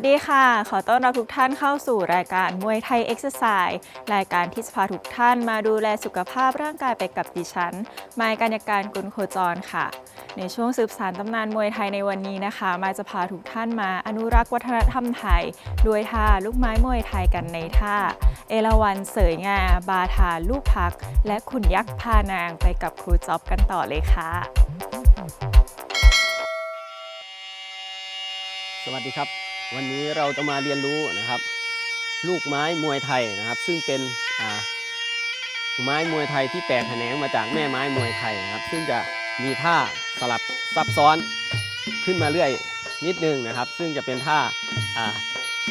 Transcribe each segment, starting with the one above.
วัสดีค่ะ ขอต้อนรับทุกท่านเข้าสู่รายการมวยไทยเอ็กซ์ไซส์รายการที่จะพาทุกท่านมาดูแลสุขภาพร่างกายไปกับดิฉัน มายกัญญาการกุลโคจรค่ะ ในช่วงสืบสานตำนานมวยไทยในวันนี้นะคะ มาจะพาทุกท่านมาอนุรักษ์วัฒนธรรมไทย ด้วยท่าลูกไม้มวยไทยกันในท่า เอราวันเสยงา บาทาลูกพัก และขุนยักษ์พานางไปกับครูจ๊อบกันต่อเลยค่ะสวัสดีครับ วันนี้เราจะมาเรียนรู้นะครับ ลูกไม้มวยไทยนะครับ ซึ่งเป็นไม้มวยไทยที่แตกแขนงมาจากแม่ไม้มวยไทยนะครับ ซึ่งจะมีท่าสลับซับซ้อนขึ้นมาเรื่อยนิดนึงนะครับ ซึ่งจะเป็นท่าอ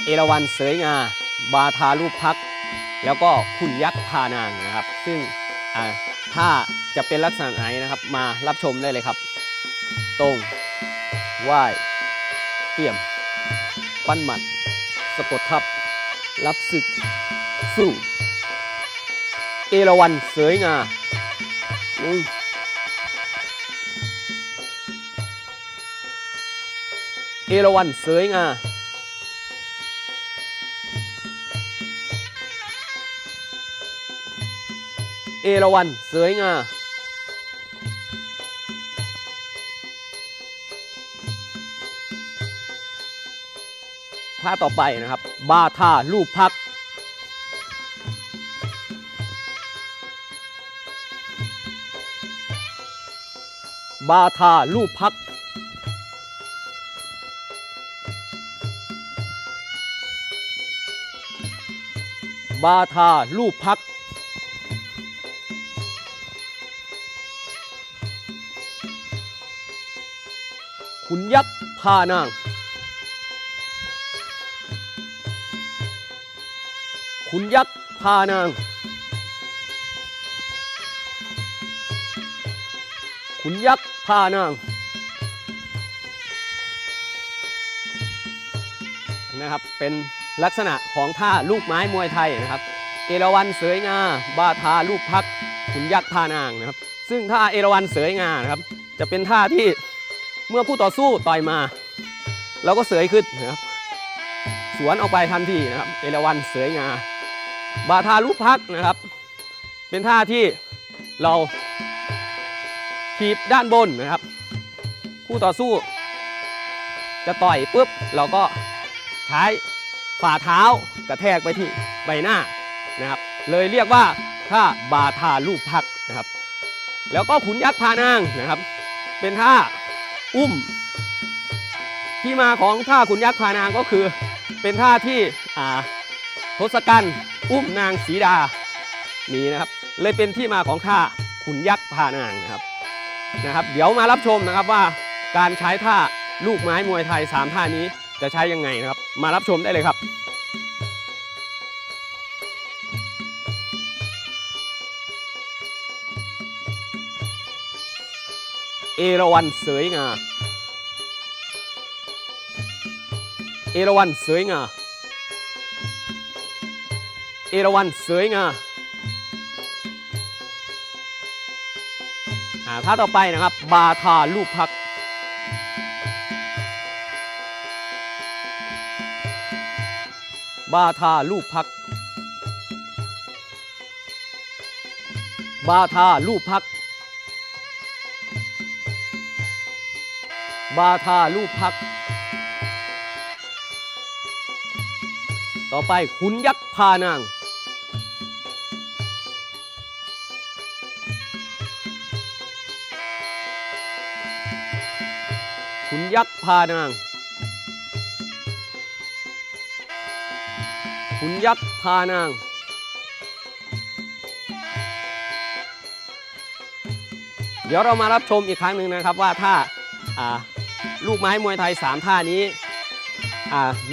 เอราวันเสยงา บาทาลูกพัก แล้วก็ขุนยักษ์พานางนะครับ ซึ่งท่าจะเป็นลักษณะไหนนะครับ มารับชมได้เลยครับ ตรงไหวเตรียม ปั้นหมัด สะกดทับ รับศึก สู้ เอราวันเสยงาเอราวันเสยงา เอราวันเสยงาาต่อไปนะครับ บาทาลูกพัก บาทาลูกพัก บาทาลูกพักขุนยักษ์พานาง ขุนยักษ์พานาง ขุนยักษ์พานาง นะครับ เป็นลักษณะของท่าลูกไม้มวยไทยนะครับ เอราวันเสยงา บาทาลูกพัก ขุนยักษ์พานางนะครับ ซึ่งท่าเอราวันเสยงานะครับ จะเป็นท่าที่เมื่อผู้ต่อสู้ต่อยมาเราก็เสยขึ้นนะครับ สวนออกไปทันทีนะครับ เอราวันเสยงา บาทาลูกพักนะครับ เป็นท่าที่เราถีบด้านบนนะครับ คู่ต่อสู้ จะต่อยปุ๊บเราก็ใช้ฝ่าเท้ากระแทกไปที่ใบหน้านะครับ เลยเรียกว่าท่าบาทาลูกพักนะครับ แล้วก็ขุนยักษ์พานางนะครับ เป็นท่าอุ้ม ที่มาของท่าขุนยักษ์พานางก็คือ เป็นท่าที่อ่าทศกัณฐ์ อุ้มนางสีดานีนะครับ เลยเป็นที่มาของท่าขุนยักษ์พานางนะครับนะครับ เดี๋ยวมารับชมนะครับว่าการใช้ท่าลูกไม้มวยไทย 3 ท่านี้จะใช้ยังไงนะครับ มารับชมได้เลยครับเอราวันเสยงา เอราวันเสยงา เอราวันเสยงาอ่าท่าต่อไปนะครับ บาทาลูกพัก บาทาลูกพัก บาทาลูกพัก บาทาลูกพัก ต่อไปขุนยักษ์พานาง ขุนยักษ์พานาง ขุนยักษ์พานาง เดี๋ยวเรามารับชมอีกครั้งหนึ่งนะครับว่าท่าลูกไม้มวยไทย 3 ท่านี้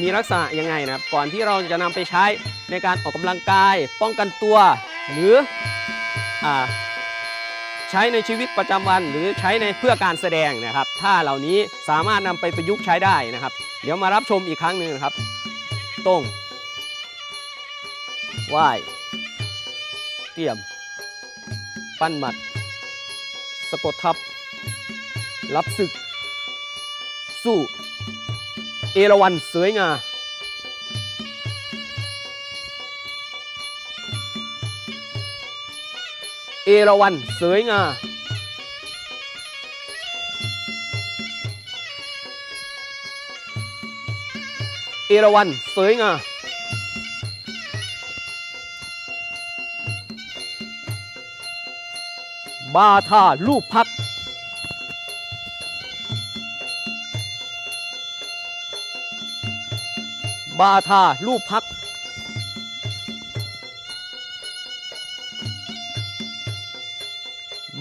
มีลักษณะยังไงนะครับ ก่อนที่เราจะนำไปใช้ในการออกกำลังกายป้องกันตัว หรืออใช้ในชีวิตประจำวันหรือใช้ในเพื่อการแสดงนะครับ ท่าเหล่านี้สามารถนำไปประยุกต์ใช้ได้นะครับ เดี๋ยวมารับชมอีกครั้งหนึ่งนะครับตรงไหวเตรียม ปั้นหมัด สะกดทับ รับศึก สู้ เอราวันเสยงาเอราวันเสยงา เอราวันเสยงาบาทาลูกพัก บาทาลูกพัก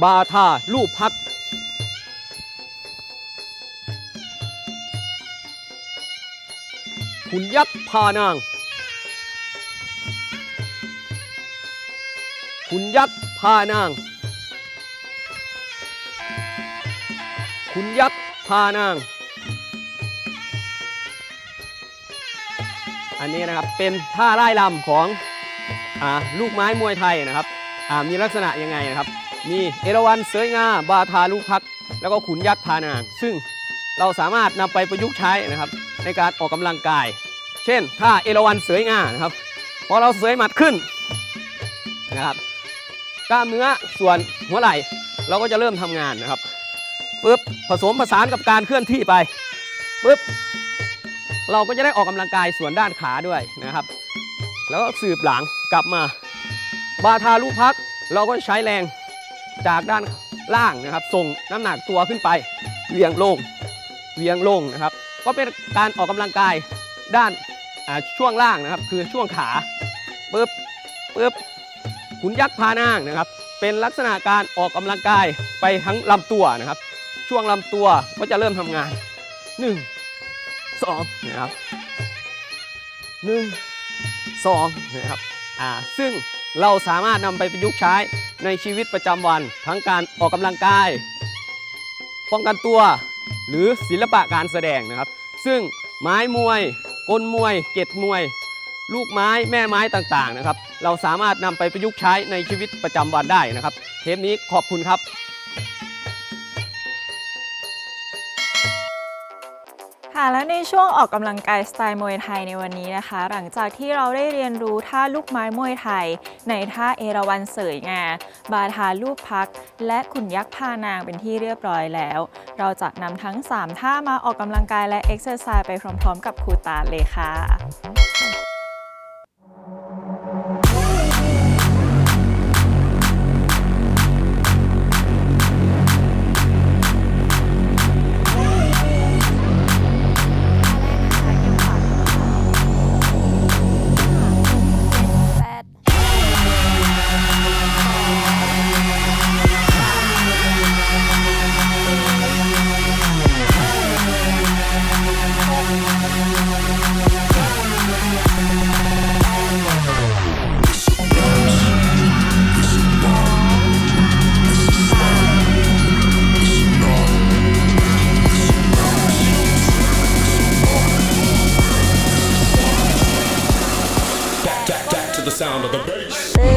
บาทาลูกพัก ขุนยักษ์พานาง ขุนยักษ์พานาง ขุนยักษ์พานาง อันนี้นะครับเป็นท่าไล่ลำของอลูกไม้มวยไทยนะครับมีลักษณะยังไงนะครับ มีเอราวัณเสยงา บาทาลูกพัก แล้วก็ขุนยักษ์พานาง ซึ่งเราสามารถนำไปประยุกต์ใช้นะครับ ในการออกกำลังกาย เช่นท่าเอราวัณเสยงานะครับพอเราเสยหมัดขึ้นนะครับกล้ามเนื้อส่วนหัวไหล่เราก็จะเริ่มทำงานนะครับปึ๊บผสมผสานกับการเคลื่อนที่ไปปึ๊บเราก็จะได้ออกกำลังกายส่วนด้านขาด้วยนะครับ แล้วก็สืบหลังกลับมา บาทาลูกพัก เราก็ใช้แรงจากด้านล่างนะครับ ส่งน้ำหนักตัวขึ้นไปเวียงลงเวียงลงนะครับ ก็เป็นการออกกำลังกายด้านช่วงล่างนะครับ คือช่วงขาปึ๊บปึ๊บขุนยักษ์พานางนะครับ เป็นลักษณะการออกกำลังกายไปทั้งลำตัวนะครับ ช่วงลำตัวก็จะเริ่มทำงาน 1 2นะครับ1 2นะครับอ่าซึ่งเราสามารถนำไปประยุกต์ใช้ในชีวิตประจำวัน ทั้งการออกกำลังกาย ป้องกันตัว หรือศิลปะการแสดงนะครับ ซึ่งไม้มวยกลมวย เกตมวย ลูกไม้แม่ไม้ต่างๆนะครับ เราสามารถนำไปประยุกต์ใช้ในชีวิตประจำวันได้นะครับ เทปนี้ขอบคุณครับ ค่ะและในช่วงออกกำลังกายสไตล์มวยไทยในวันนี้นะคะ หลังจากที่เราได้เรียนรู้ท่าลูกไม้มวยไทย ในท่าเอราวัณเสยงา บาทาลูกพัก และขุนยักษ์พานางเป็นที่เรียบร้อยแล้ว เราจะนำทั้ง 3 ท่ามาออกกำลังกายและเอ็กซ์เซอร์ไซส์ไปพร้อมๆ กับครูตาเลยค่ะ sound of the bass.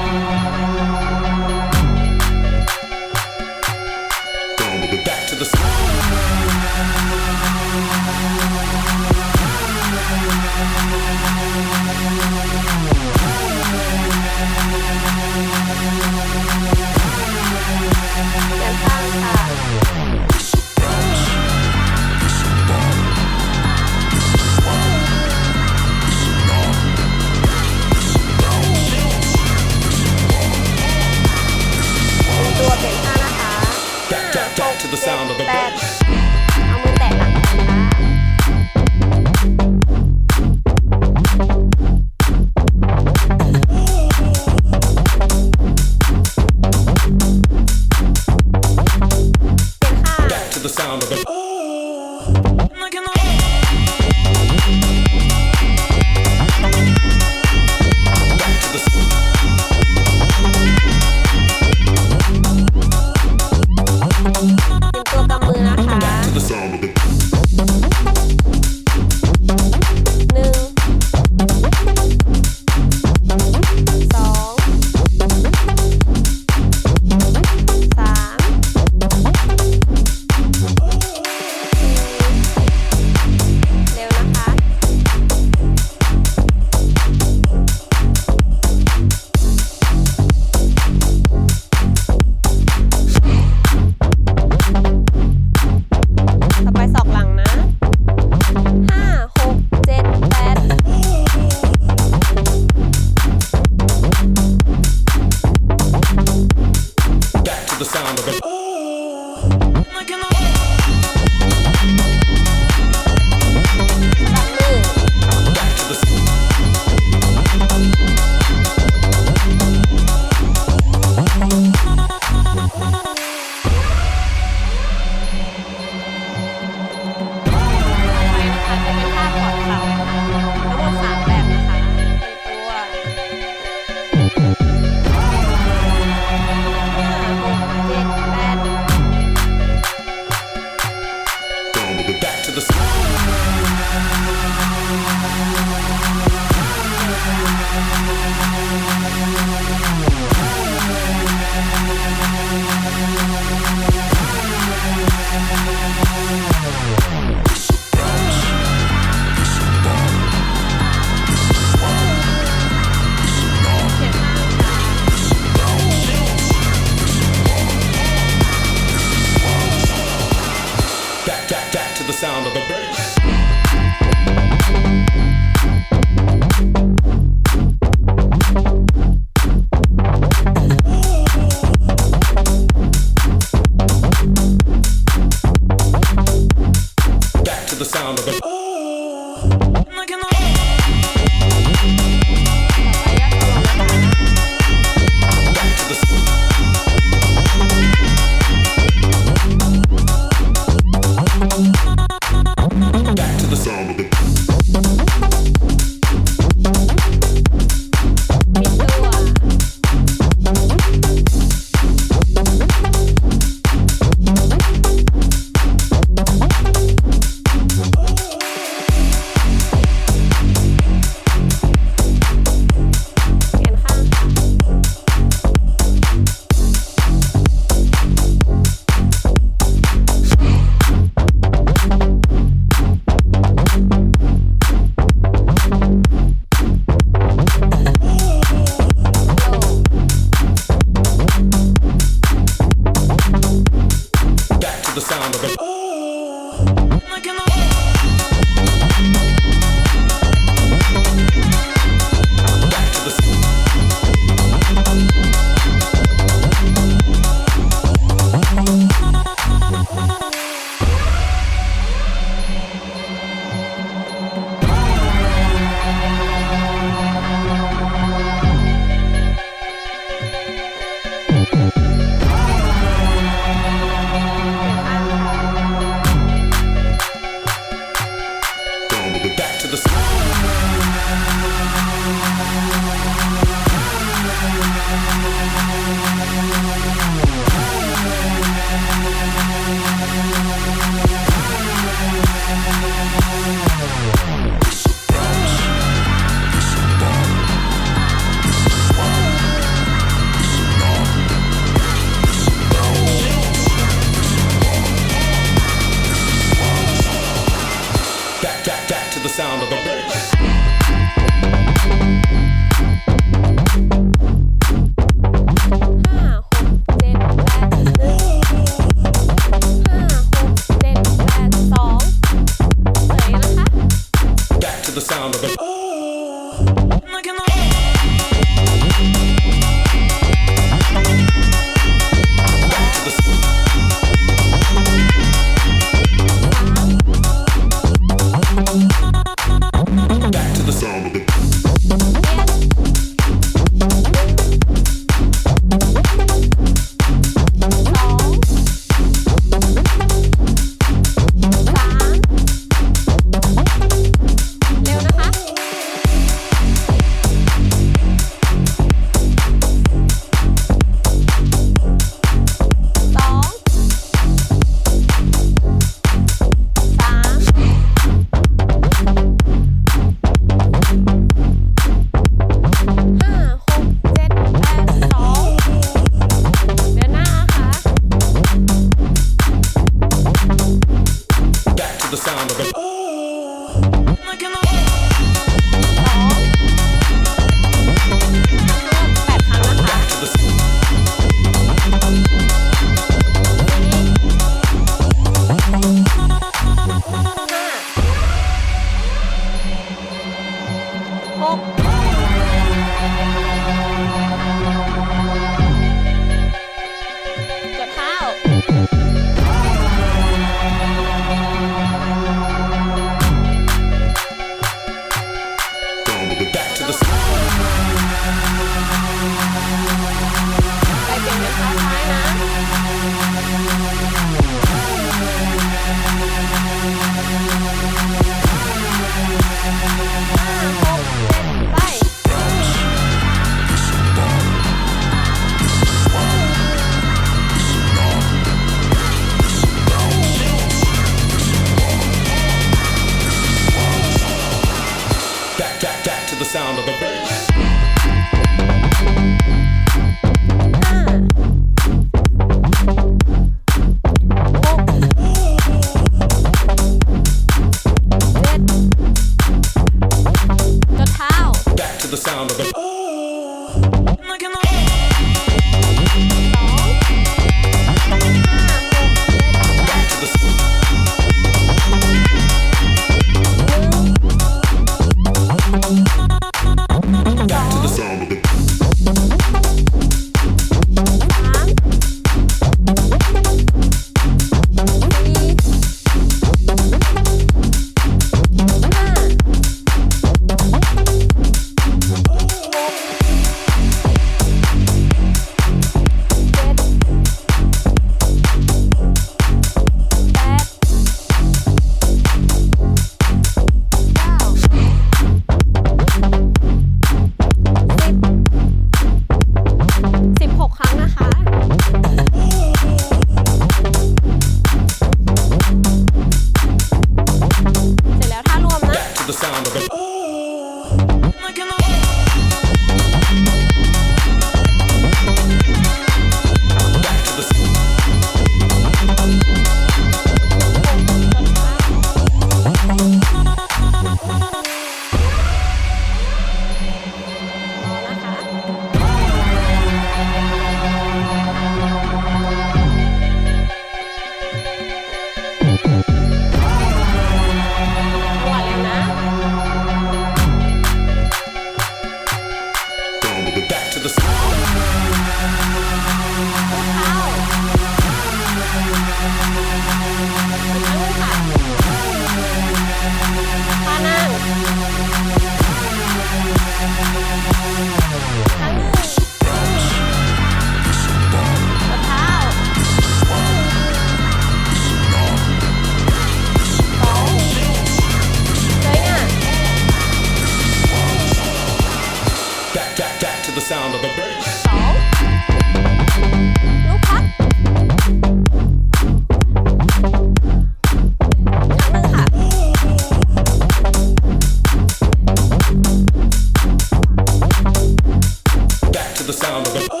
The sound of the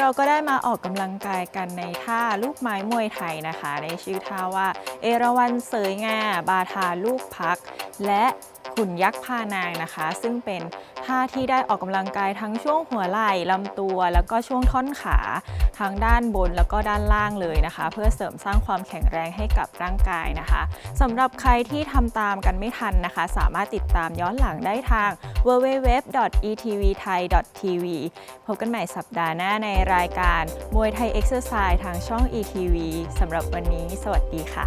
เราก็ได้มาออกกำลังกายกันในท่าลูกไม้มวยไทยนะคะ ในชื่อท่าว่า เอราวันเสยงาบาทาลูกพัก และ ขุ่นยักษ์พานางนะคะ ซึ่งเป็นท่าที่ได้ออกกำลังกายทั้งช่วงหัวไหล่ลำตัว แล้วก็ช่วงท่อนขาทั้งด้านบนแล้วก็ด้านล่างเลยนะคะ เพื่อเสริมสร้างความแข็งแรงให้กับร่างกายนะคะสำหรับใครที่ทำตามกันไม่ทันนะคะ สามารถติดตามย้อนหลังได้ทาง www.etvthai.tv พบกันใหม่สัปดาห์หน้าในรายการมวยไทยเอ็กซ์ไซส์ทางช่อง ETV สำหรับวันนี้ สวัสดีค่ะ